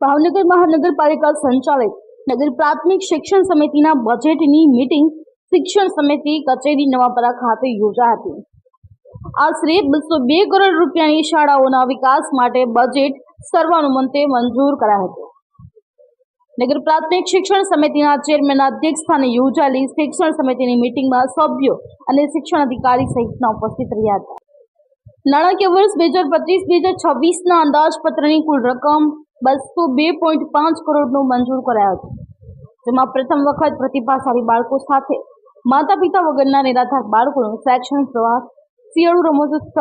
ભાવનગર મહાનગરપાલિકા સંચાલિત નગર પ્રાથમિક શિક્ષણ સમિતિના બજેટની મિટિંગ શિક્ષણ સમિતિ કચેરી નવાપરા ખાતે યોજાઈ હતી. આશરે બસો બે કરોડ રૂપિયાની શાળાઓના વિકાસ માટે બજેટ સર્વાનુમતે મંજૂર કરાયું હતું. નગર પ્રાથમિક શિક્ષણ સમિતિના ચેરમેનના અધ્યક્ષસ્થાને યોજાયેલી શિક્ષણ સમિતિની મિટિંગમાં સભ્યો અને શિક્ષણ અધિકારી સહિતના ઉપસ્થિત રહ્યા હતા. નાણાકીય વર્ષ બે હજાર પચીસ બે હજાર છવ્વીસના અંદાજપત્રની કુલ રકમ બસો બે પોઈન્ટ પાંચ કરોડનું મંજૂર કરાયો હતું, જેમાં પ્રથમ વખત પ્રતિભાશાળી બાળકો સાથે માતા પિતા વગરના નિરાધાર બાળકોનો શૈક્ષણિક પ્રવાસ શિયાળુ રમતોત્સવ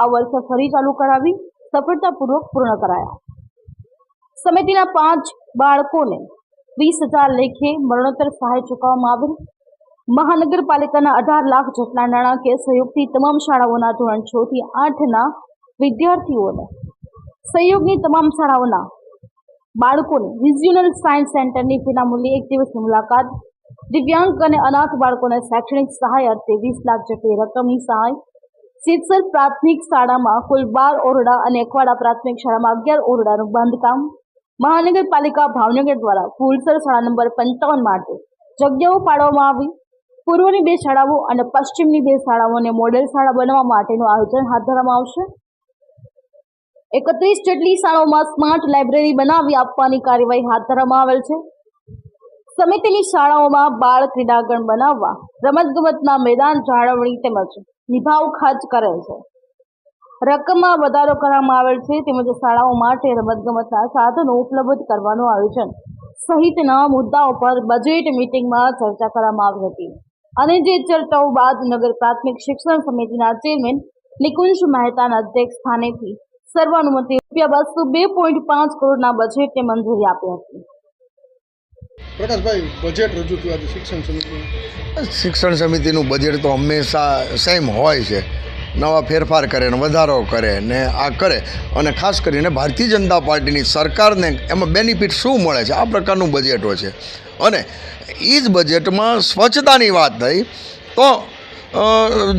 આ વર્ષે ફરી ચાલુ કરાવી સફળતાપૂર્વક પૂર્ણ કરાયા. સમિતિના પાંચ બાળકોને વીસ હજાર લેખે મરણોત્તર સહાય ચૂકવવામાં આવી મહાનગરપાલિકાના અઢાર લાખ જેટલા નાણાકીય સહયોગથી તમામ શાળાઓના ધોરણ છ થી આઠના વિદ્યાર્થીઓને સહયોગની તમામ શાળાઓના બાળકોને રિજિયોનલ સાયન્સ સેન્ટરની વિનામૂલ્યે એક દિવસની મુલાકાત. દિવ્યાંગ અને અનાથ બાળકોને શૈક્ષણિક સહાય અર્થે વીસ લાખ જેટલી રકમની સહાય. શીતસર પ્રાથમિક શાળામાં કુલ બાર ઓરડા અને અખવાડા પ્રાથમિક શાળામાં અગિયાર ઓરડાનું બાંધકામ. મહાનગરપાલિકા ભાવનગર દ્વારા ફૂલસર શાળા નંબર પંચાવન માટે જગ્યાઓ પાડવામાં આવી. પૂર્વની બે શાળાઓ અને પશ્ચિમની બે શાળાઓને મોડેલ શાળા બનાવવા માટેનું આયોજન હાથ ધરવામાં આવશે. એકત્રીસ જેટલી શાળાઓમાં સ્માર્ટ લાઇબ્રેરી બનાવી આપવાની કાર્યવાહી હાથ ધરવામાં આવેલ છે. સમિતિની શાળાઓમાં બાળ ક્રીડાગણ બનાવવા, રમતગમતના મેદાન જાળવણી તેમજ નિભાવ ખર્ચ કરેલ છે. રકમમાં વધારો કરવામાં આવેલ છે, તેમજ શાળાઓ માટે રમતગમતના સાધનો ઉપલબ્ધ કરવાનું આયોજન સહિતના મુદ્દાઓ પર બજેટ મિટિંગમાં ચર્ચા કરવામાં આવી હતી. અને જે ચર્ચાઓ બાદ નગર પ્રાથમિક શિક્ષણ સમિતિના ચેરમેન નિકુંજ મહેતાના અધ્યક્ષ સ્થાનેથી સર્વાનુમતે રૂપિયા બસો બે પોઈન્ટ પાંચ કરોડના બજેટને મંજૂરી આપી હતી. પ્રકાશભાઈ બજેટ રજૂ થયું આજે શિક્ષણ સમિતિનું. શિક્ષણ સમિતિનું બજેટ તો હંમેશા સેમ હોય છે. નવા ફેરફાર કરે ને વધારો કરે ને આ કરે. અને ખાસ કરીને ભારતીય જનતા પાર્ટીની સરકારને એમાં બેનિફિટ શું મળે છે? આ પ્રકારનું બજેટ હોય છે. અને એ જ બજેટમાં સ્વચ્છતાની વાત થઈ તો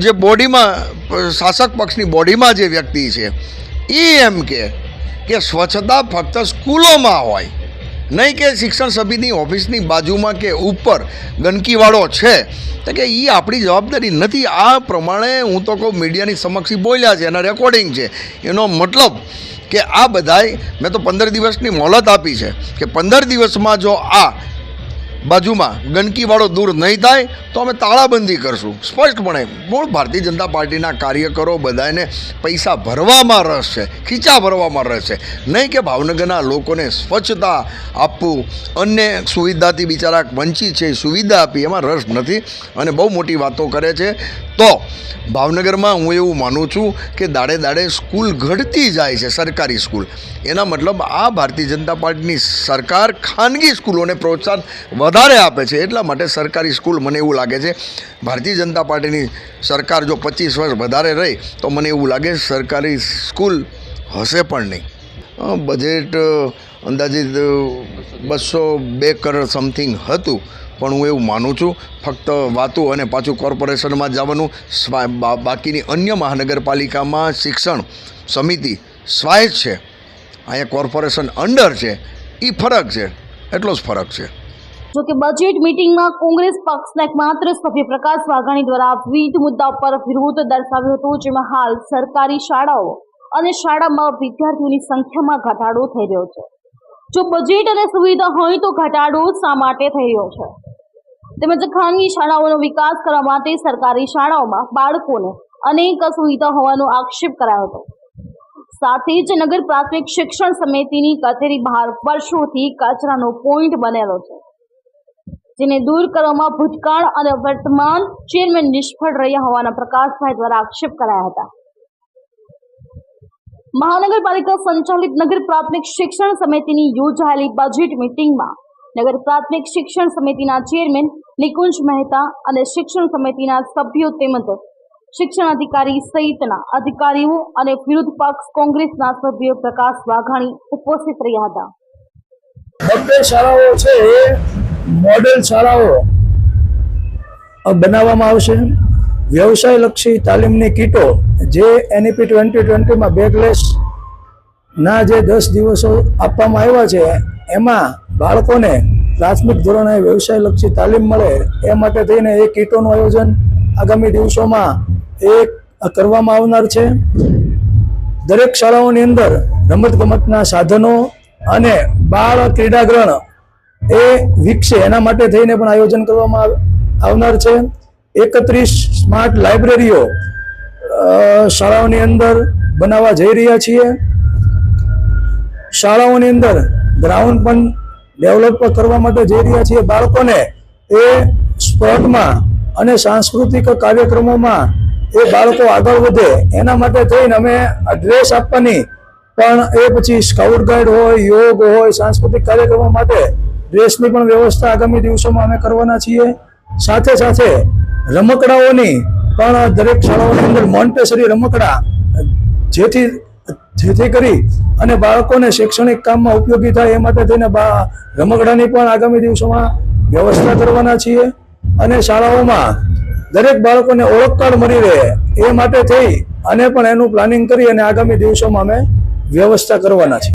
જે બોડીમાં શાસક પક્ષની બોડીમાં જે વ્યક્તિ છે એ એમ કે કે સ્વચ્છતા ફક્ત સ્કૂલોમાં હોય. નહીં કે શિક્ષણ સમિતિની ઓફિસની બાજુમાં કે ઉપર ગંદકીવાળો છે. તો કે એ આપણી જવાબદારી નથી. આ પ્રમાણે હું તો કહું મીડિયાની સમક્ષ બોલ્યા છે એના રેકોર્ડિંગ છે. એનો મતલબ કે આ બધાય મેં તો પંદર દિવસની મોહલત આપી છે કે પંદર દિવસમાં જો આ બાજુમાં ગંદકીવાળો દૂર નહીં થાય, તો અમે તાળાબંધી કરશું. સ્પષ્ટપણે, મૂળ ભારતીય જનતા પાર્ટીના કાર્યકરો બધાને પૈસા ભરવામાં રસ છે, ખીચા ભરવામાં રસ છે. નહીં કે ભાવનગરના લોકોને સ્વચ્છતા આપવું, અન્ય સુવિધાથી બિચારા વંચિત છે, સુવિધા આપી, એમાં રસ નથી. અને બહુ મોટી વાતો કરે છે. તો, ભાવનગરમાં હું એવું માનું છું કે દાડે દાડે સ્કૂલ ઘટતી જાય છે, સરકારી સ્કૂલ. એના મતલબ આ ભારતીય જનતા પાર્ટીની સરકાર ખાનગી સ્કૂલોને પ્રોત્સાહન વધારે આપે છે એટલા માટે સરકારી સ્કૂલ મને એવું લાગે છે. ભારતીય જનતા પાર્ટીની સરકાર જો પચીસ વર્ષ વધારે રહી, તો મને એવું લાગે સરકારી સ્કૂલ હશે પણ નહીં. બજેટ અંદાજિત બસો બે કરોડ સમથિંગ હતું, પણ હું એવું માનું છું, ફક્ત વાતું અને પાછું કોર્પોરેશનમાં જવાનું બાકીની અન્ય મહાનગરપાલિકામાં શિક્ષણ સમિતિ સ્વાયત્ત છે. અહીંયા કોર્પોરેશન અંડર છે એ ફરક છે, એટલો જ ફરક છે. જો કે બજેટ મિટિંગમાં કોંગ્રેસ પક્ષના એકમાત્ર સભ્ય પ્રકાશ વાઘાણી દ્વારા વિવિધ મુદ્દા પર વિરોધ દર્શાવ્યો હતો, જેમાં હાલ સરકારી શાળાઓ અને શાળામાં વિદ્યાર્થીઓની સંખ્યામાં ઘટાડો થઈ રહ્યો છે. જો બજેટ અને સુવિધા હોય તો ઘટાડો શા માટે થઈ રહ્યો છે? તેમજ ખાનગી શાળાઓનો વિકાસ કરવા માટે સરકારી શાળાઓમાં બાળકોને અનેક સુવિધા હોવાનો આક્ષેપ કરાયો હતો. સાથે જ નગર પ્રાથમિક શિક્ષણ સમિતિની કચેરી બહાર વર્ષોથી કચરાનો પોઈન્ટ બનેલો છે. જેને દૂર કરવામાં ભૂતકાળ અને વર્તમાન ચેરમેન નિષ્ફળ રહ્યા હોવાના પ્રકાશભાઈ દ્વારા આક્ષેપ કરાયા હતા. મહાનગરપાલિકા સંચાલિત નગર પ્રાથમિક શિક્ષણ સમિતિની યોજાયેલી બજેટ મિટિંગમાં નગર પ્રાથમિક શિક્ષણ સમિતિના ચેરમેન નિકુંજ મહેતા અને શિક્ષણ સમિતિના સભ્યો તેમજ શિક્ષણ અધિકારી સહિતના અધિકારીઓ અને વિરોધ પક્ષ કોંગ્રેસના સભ્યો પ્રકાશ વાઘાણી ઉપસ્થિત રહ્યા હતા. બંને શાળાઓ છે મોડેલ શાળાઓ બનાવવામાં આવશે. વ્યવસાયલક્ષી તાલીમની કીટો જે એનઈપી ટ્વેન્ટી ટ્વેન્ટીમાં બેગલેસ ના જે દસ દિવસો આપવામાં આવ્યા છે, એમાં બાળકોને પ્રાથમિક ધોરણે વ્યવસાયલક્ષી તાલીમ મળે, એ માટે થઈને એ કીટોનું આયોજન આગામી દિવસોમાં એ કરવામાં આવનાર છે. દરેક શાળાઓની અંદર રમતગમતના સાધનો અને બાળ ક્રીડાગ્રહ એ વિકસે, એના માટે થઈને પણ આયોજન કરવામાં આવનાર છે. એકત્રીસ સ્માર્ટ લાઇબ્રેરીઓ શાળાઓની અંદર બનાવવા જઈ રહ્યા છીએ. શાળાઓની અંદર ગ્રાઉન્ડ પણ ડેવલપ કરવા માટે જઈ રહ્યા છીએ. બાળકોને એ સ્પોર્ટમાં અને સાંસ્કૃતિક કાર્યક્રમોમાં એ બાળકો આગળ વધે, એના માટે થઈને અમે ડ્રેસ આપવાની પણ એ પછી સ્કાઉટ ગાઈડ હોય, યોગ હોય, સાંસ્કૃતિક કાર્યક્રમો માટે ડ્રેસની પણ વ્યવસ્થા આગામી દિવસોમાં અમે કરવાના છીએ. સાથે સાથે રમકડાઓની પણ દરેક શાળાઓની અંદર મોન્ટેસરી રમકડા, જેથી જેથી કરી અને બાળકોને શૈક્ષણિક કામમાં ઉપયોગી થાય એ માટે થઈને રમકડાની પણ આગામી દિવસોમાં વ્યવસ્થા કરવાના છીએ. અને શાળાઓમાં દરેક બાળકોને ઓળખ કાર્ડ મળી રહે એ માટે થઈ અને પણ એનું પ્લાનિંગ કરી અને આગામી દિવસોમાં અમે વ્યવસ્થા કરવાના છીએ.